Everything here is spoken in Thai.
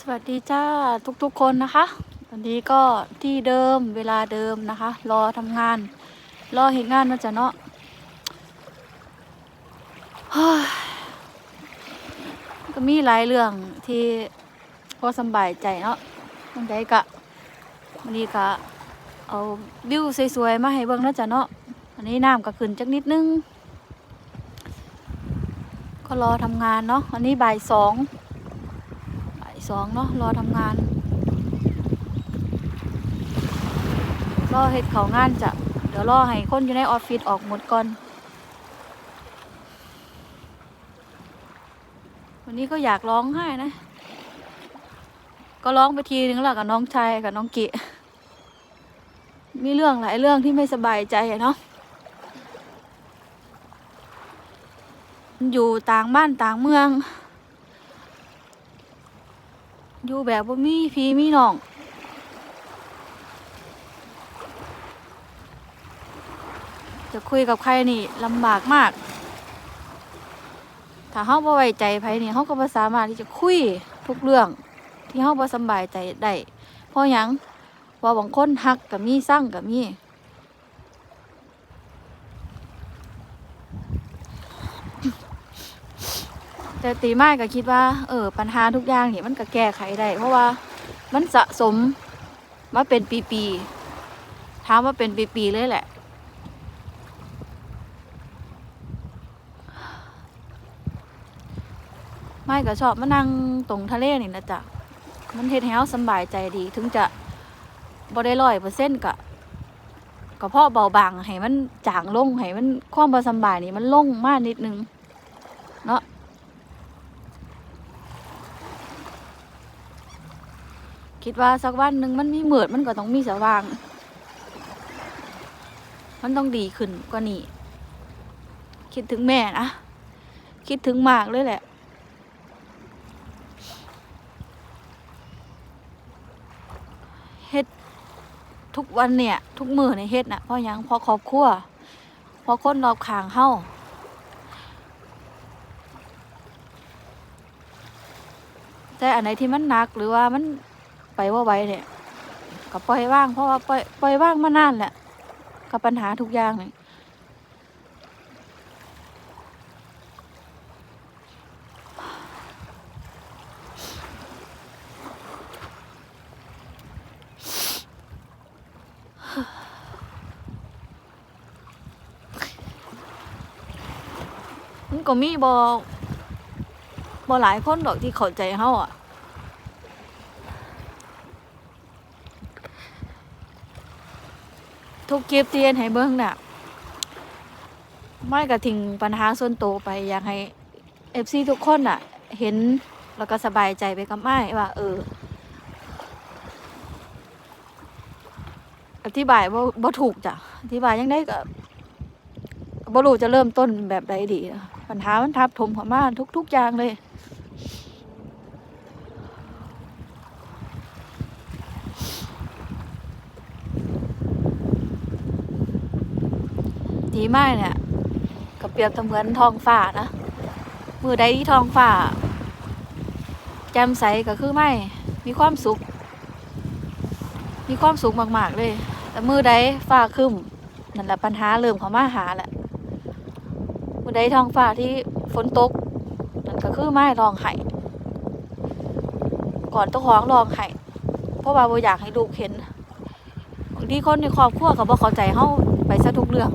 สวัสดีจ้าทุกๆคนนะคะ วันนี้ก็ที่เดิมเวลาเดิมนะคะ รอทำงาน รอเห็นงานนะจ๊ะเนาะก็มีหลายเรื่องที่พอสบายใจเนาะมันได้กะวันนี้กะเอาวิวสวยๆมาให้เบิ่งนะจ๊ะเนาะอันนี้น้ำก็ขึ้นจักนิดนึง ก็รอทำงานเนาะอันนี้บ่ายสอง สองเนาะรอทำงานรอเฮ็ดเขางานจะเดี๋ยวรอให้คนอยู่ในออฟฟิศออกหมดก่อน วันนี้ก็อยากร้องไห้นะ ก็ร้องไปทีนึงแล้วกับน้องชายกับน้องกิ มีเรื่องหลายเรื่องที่ไม่สบายใจเนาะอยู่ต่างบ้านต่างเมือง อยู่แบบว่ามีพี่มีน้องจะคุยกับใครนี่ลำบากมาก ถ้าเขาบ่ไว้ใจไผนี่เขาก็บ่สามารถที่จะคุยทุกเรื่อง ที่เขาบ่สบายใจได้เพราะหยังว่าบางคนฮักกับมีสั่งกับมี แต่ตีไม้ก็คิดว่า เออ ปัญหาทุกอย่างนี่มันก็แก้ไขได้ เพราะว่ามันสะสมมาเป็นปีๆถามว่าเป็นปีๆเลยแหละ ไม่ก็ชอบมานั่งตรงทะเลนี่นะจ๊ะ มันเฮ็ดให้เราสบายใจดี ถึงจะบ่ได้ร้อยเปอร์เซ็นต์กะก็เพาะเบาบางให้มันจางลงให้มันความบ่สบายนี่มันลงมากนิดนึง เนาะ คิดว่าสักวันหนึ่งมันมีเหมือดมันก็ต้องมีสว่าง มันต้องดีขึ้นกว่านี้ คิดถึงแม่นะ คิดถึงมากเลยแหละ เฮ็ดทุกวันเนี่ย ทุกมือในเฮ็ดน่ะเพราะยังเพราะครอบครัวเพราะคนรอบข้างเฮาแต่อันไหนที่มันหนักหรือว่ามัน ไปว่าไหวเนี่ยก็ปล่อยว่างเพราะว่าปล่อยปล่อยว่างมานานแหละกับปัญหาทุกอย่างเลยมันก็มีบอบอหลายคนดอกที่เข้าใจเฮาอะ ทุกคลิปที่เอ็นให้เบิ้งน่ะไม่กระทิ้งปัญหาส่วนตัวไปอยากให้เอฟซีทุกคนน่ะ เห็นแล้วก็สบายใจไปกับไม้ว่า เออ อธิบายว่าบ่ถูกจ้ะอธิบายยังได้ก็บ่รู้จะเริ่มต้นแบบใดดี ปัญหามันทับถมเข้ามาทุก ๆ อย่างเลย ดีไมากเนี่ยก็เปรียบเสมือนทองฟ้านะมือใดที่ทองฟ้าแจ่มใสก็คือไม่มีความสุข มีความสุขมากๆเลย แต่มือใดฟ้าคึมนั่นแหละปัญหาเริ่มเข้ามาหาแหละมือใดทองฟ้าที่ฝนตกนั่นก็คือไม้รองไห้ก่อนเจ้าของรองไห้เพราะว่าบ่อยากให้ลูกเห็นบางทีคนในครอบครัวก็บ่เข้าใจเฮาไปซะทุกเรื่อง